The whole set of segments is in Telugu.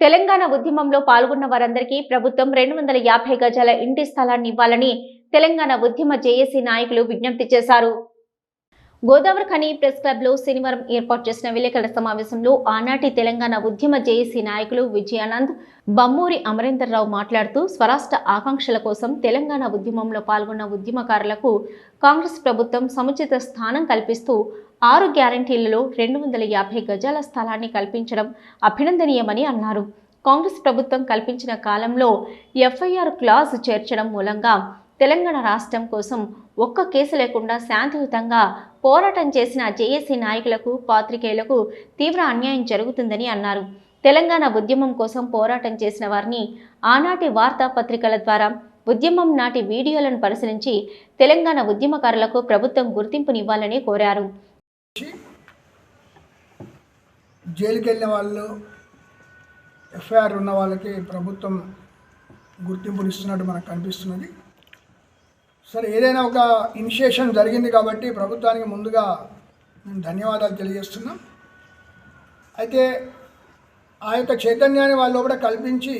తెలంగాణ ఉద్యమంలో పాల్గొన్న వారందరికీ ప్రభుత్వం రెండు వందల యాభై గజాల ఇంటి స్థలాన్ని ఇవ్వాలని తెలంగాణ ఉద్యమ జేఏసీ నాయకులు విజ్ఞప్తి చేశారు. గోదావరి ఖని ప్రెస్ క్లబ్లో శనివారం ఏర్పాటు చేసిన విలేకరుల సమావేశంలో ఆనాటి తెలంగాణ ఉద్యమ జేఏసీ నాయకులు విజయానంద్ బమ్మూరి అమరేందర్రావు మాట్లాడుతూ స్వరాష్ట్ర ఆకాంక్షల కోసం తెలంగాణ ఉద్యమంలో పాల్గొన్న ఉద్యమకారులకు కాంగ్రెస్ ప్రభుత్వం సముచిత స్థానం కల్పిస్తూ ఆరు గ్యారంటీలలో రెండు వందల యాభై గజాల స్థలాన్ని కల్పించడం అభినందనీయమని అన్నారు. కాంగ్రెస్ ప్రభుత్వం కల్పించిన కాలంలో ఎఫ్ఐఆర్ క్లాజ్ చేర్చడం మూలంగా తెలంగాణ రాష్ట్రం కోసం ఒక్క కేసు లేకుండా శాంతియుతంగా పోరాటం చేసిన జేఏసీ నాయకులకు పాత్రికేయులకు తీవ్ర అన్యాయం జరుగుతుందని అన్నారు. తెలంగాణ ఉద్యమం కోసం పోరాటం చేసిన వారిని ఆనాటి వార్తాపత్రికల ద్వారా ఉద్యమం నాటి వీడియోలను పరిశీలించి తెలంగాణ ఉద్యమకారులకు ప్రభుత్వం గుర్తింపునివ్వాలని కోరారు. జైలుకి వెళ్ళిన వాళ్ళు ఎఫ్ఐఆర్ ఉన్న వాళ్ళకి ప్రభుత్వం గుర్తింపునిస్తున్నట్టు మనకు కనిపిస్తున్నది. సరే ఏదైనా ఒక ఇనిషియేషన్ జరిగింది కాబట్టి ప్రభుత్వానికి ముందుగా మేము ధన్యవాదాలు తెలియజేస్తున్నాం. అయితే ఆ యొక్క చైతన్యాన్ని వాళ్ళు కూడా కల్పించి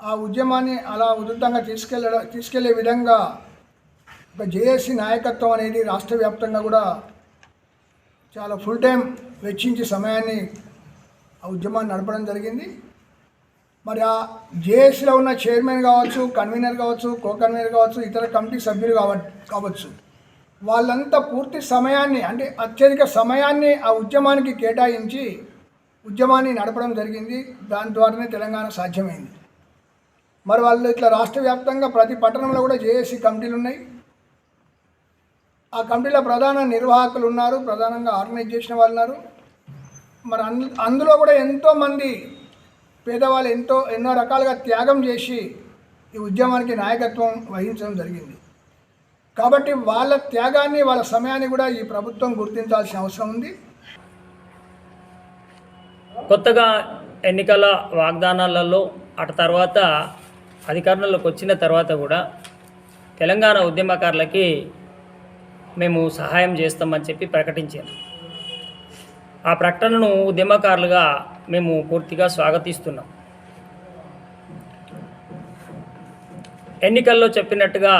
ఆ ఉద్యమాన్ని అలా ఉధృతంగా తీసుకెళ్ళ తీసుకెళ్ళే విధంగా ఒక జేఏసీ నాయకత్వం అనేది రాష్ట్ర వ్యాప్తంగా కూడా చాలా ఫుల్ టైం వెచ్చించి సమయాన్ని ఆ ఉద్యమాన్ని నడపడం జరిగింది. మరి ఆ జేఏసీలో ఉన్న చైర్మన్ కావచ్చు కన్వీనర్ కావచ్చు కో కన్వీనర్ కావచ్చు ఇతర కమిటీ సభ్యులు కావ కావచ్చు. వాళ్ళంతా పూర్తి సమయాన్ని అంటే అత్యధిక సమయాన్ని ఆ ఉద్యమానికి కేటాయించి ఉద్యమాన్ని నడపడం జరిగింది. దాని ద్వారానే తెలంగాణ సాధ్యమైంది. మరి వాళ్ళు ఇట్లా రాష్ట్ర వ్యాప్తంగా ప్రతి పట్టణంలో కూడా జేఏసీ కమిటీలు ఉన్నాయి. ఆ కమిటీలో ప్రధాన నిర్వాహకులు ఉన్నారు. ప్రధానంగా ఆర్గనైజ్ చేసిన వాళ్ళు ఉన్నారు. మరి అందు అందులో కూడా ఎంతోమంది పేదవాళ్ళు ఎంతో ఎన్నో రకాలుగా త్యాగం చేసి ఈ ఉద్యమానికి నాయకత్వం వహించడం జరిగింది. కాబట్టి వాళ్ళ త్యాగాన్ని వాళ్ళ సమయాన్ని కూడా ఈ ప్రభుత్వం గుర్తించాల్సిన అవసరం ఉంది. కొత్తగా ఎన్నికల వాగ్దానాలలో అటు తర్వాత అధికారంలోకి వచ్చిన తర్వాత కూడా తెలంగాణ ఉద్యమకారులకి మేము సహాయం చేస్తామని చెప్పి ప్రకటించారు. ఆ ప్రకటనను ఉద్యమకారులుగా మేము పూర్తిగా స్వాగతిస్తున్నాం. ఎన్నికల్లో చెప్పినట్టుగా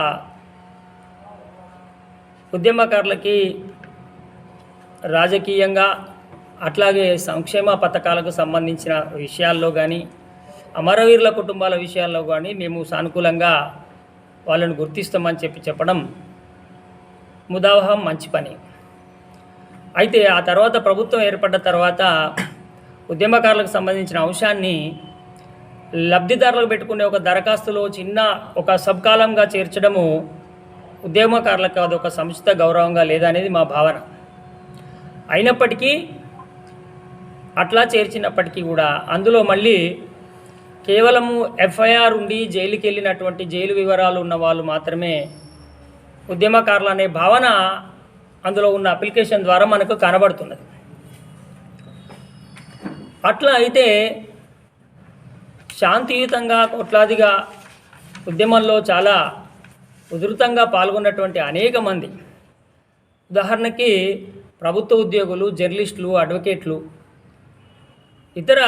ఉద్యమకారులకి రాజకీయంగా అట్లాగే సంక్షేమ పథకాలకు సంబంధించిన విషయాల్లో కానీ అమరవీరుల కుటుంబాల విషయాల్లో కానీ మేము సానుకూలంగా వాళ్ళని గుర్తిస్తామని చెప్పి చెప్పడం ముదావహం మంచి పని. అయితే ఆ తర్వాత ప్రభుత్వం ఏర్పడ్డ తర్వాత ఉద్యమకారులకు సంబంధించిన అంశాన్ని లబ్ధిదారులకు పెట్టుకునే ఒక దరఖాస్తులో చిన్న ఒక సబ్ కాలంగా చేర్చడము ఉద్యమకారులకు అది ఒక సముచిత గౌరవంగా లేదనేది మా భావన. అయినప్పటికీ అట్లా చేర్చినప్పటికీ కూడా అందులో మళ్ళీ కేవలము ఎఫ్ఐఆర్ ఉండి జైలుకి వెళ్ళినటువంటి జైలు వివరాలు ఉన్న వాళ్ళు మాత్రమే ఉద్యమకారులు అనే భావన అందులో ఉన్న అప్లికేషన్ ద్వారా మనకు కనబడుతున్నది. అట్లా అయితే శాంతియుతంగా కొట్లాదిగా ఉద్యమంలో చాలా ఉధృతంగా పాల్గొన్నటువంటి అనేక మంది. ఉదాహరణకి ప్రభుత్వ ఉద్యోగులు జర్నలిస్టులు అడ్వకేట్లు ఇతర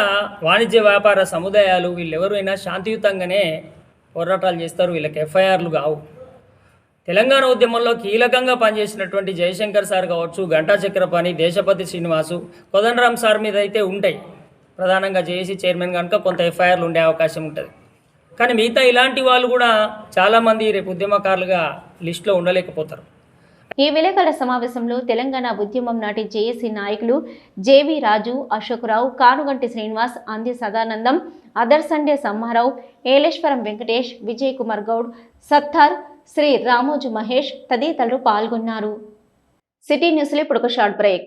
వాణిజ్య వ్యాపార సముదాయాలు వీళ్ళెవరైనా శాంతియుతంగానే పోరాటాలు చేస్తారు. వీళ్ళకి ఎఫ్ఐఆర్లు కావు. తెలంగాణ ఉద్యమంలో కీలకంగా పనిచేసినటువంటి జయశంకర్ సార్ కావచ్చు గంటా చక్రపాణి దేశపతి శ్రీనివాసు కోదండరాం సార్ మీద అయితే ఉంటాయి. ప్రధానంగా జేఏసీ చైర్మన్ కనుక కొంత ఎఫ్ఐఆర్లు ఉండే అవకాశం ఉంటుంది. కానీ మిగతా ఇలాంటి వాళ్ళు కూడా చాలామంది రేపు ఉద్యమకారులుగా లిస్టులో ఉండలేకపోతారు. ఈ విలేకరుల సమావేశంలో తెలంగాణ ఉద్యమం నాటి జేఏసీ నాయకులు జేవి రాజు అశోక్రావు కానుగంటి శ్రీనివాస్ అంది సదానందం అదర్ సండే సమ్మారావు ఏలేశ్వరం వెంకటేష్ విజయ్ కుమార్ గౌడ్ సత్తార్ శ్రీ రామోజు మహేష్ తదితరులు పాల్గొన్నారు. సిటీ న్యూస్లో ఇప్పుడు ఒక షార్ట్ బ్రేక్.